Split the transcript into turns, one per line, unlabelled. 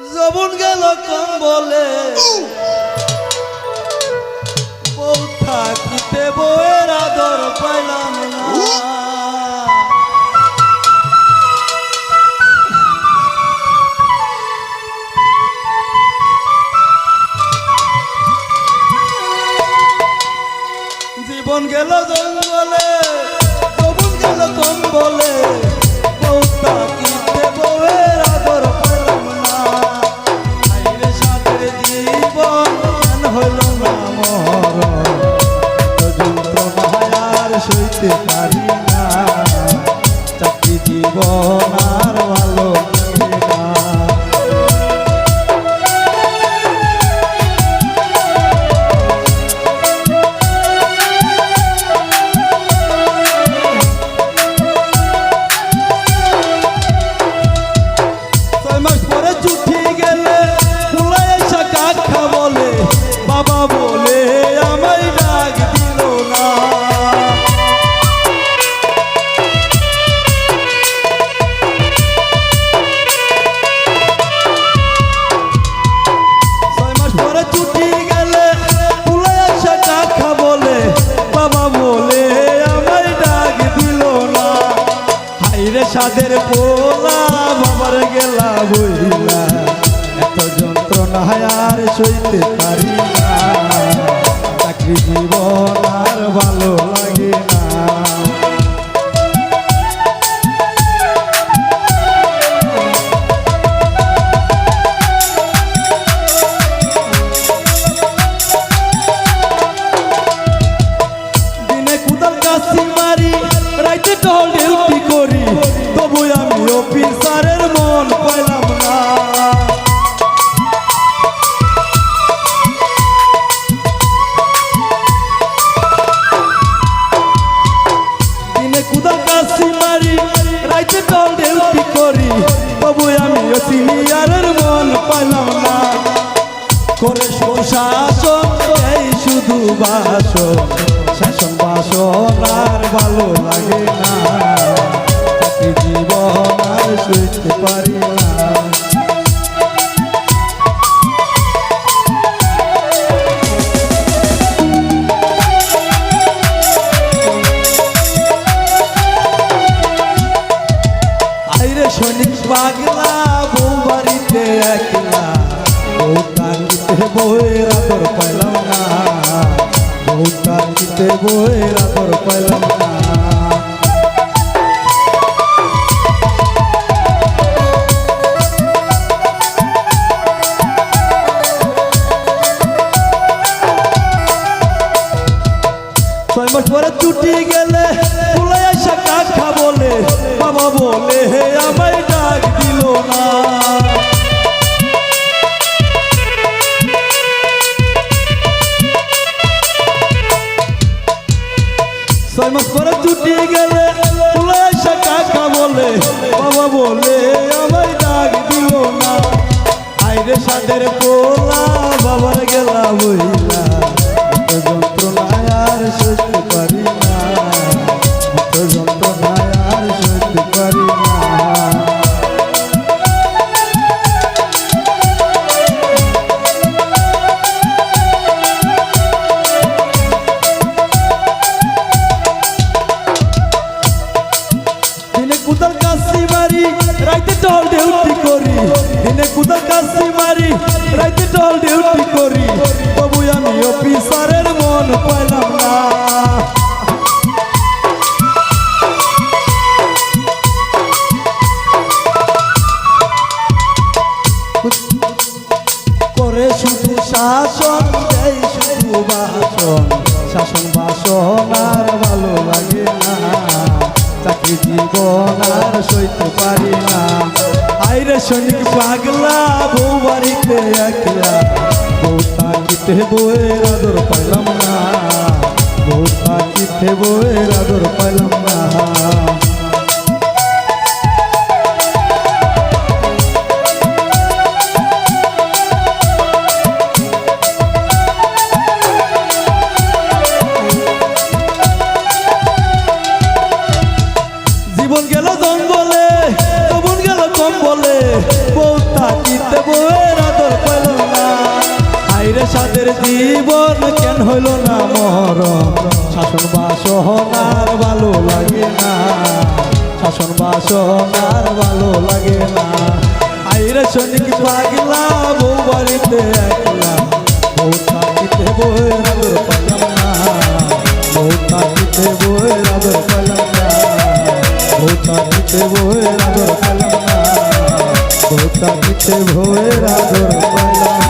যবন গেল কম বলে বউ থাকিতে বউয়ের আদর পাইলাম না। জীবন গেল জঙ্গলে যবন গেল কম বলে বউ থাকিতে বউয়ের জীবন সাদের পোলা বাবার গেলা বইলা। এত যন্ত্রণা আর সইতে সিনিয়রের মন পাইলাম না। করে শাসন এই শুধু বাসন। শাসন বাসন আর ভালো লাগে না। জীবন আর সইতে পারি বউয়ের আদর পাইলাম না। বউ টাঙ্গিতে বউয়ের আদর পাইলাম না। ছয় মাস পরে ছুটি গেলে বলে, বাবা বলে, হে আইরে সাদের পোলা বাবার গেলা বইলা। যন্ত্রণায় আর সইতে রাইতে টল ডিউটি করি, তবু আমি অফিসারের মন পাইলাম না। করে শুধু শাসন দেয় শুধু বাসন। শাসন বাসন আর ভালো লাগে না। চাকরি জীবন আর সইতে পারি না। আইরে সৈনিক পাগলা বাড়িতে একলা। বউ তাকিতে বউয়ের আদর পাইলাম না। বউ তাকিতে বউয়ের আদর পাইলাম না। জীবন গেল জঙ্গলে জীবন গেল কম সাদের জীবন কেন হইল না মরণ? শাসন বাসনার ভালো লাগে না। শাসন বাসনার ভালো লাগে না। আইরে সৈনিক পাগলা, বউ বাড়িতে একলা। বউ থাকিতে বই না। বউ থাকিতে বই না। বউ থাকিতে বই না। বউ থাকিতে বই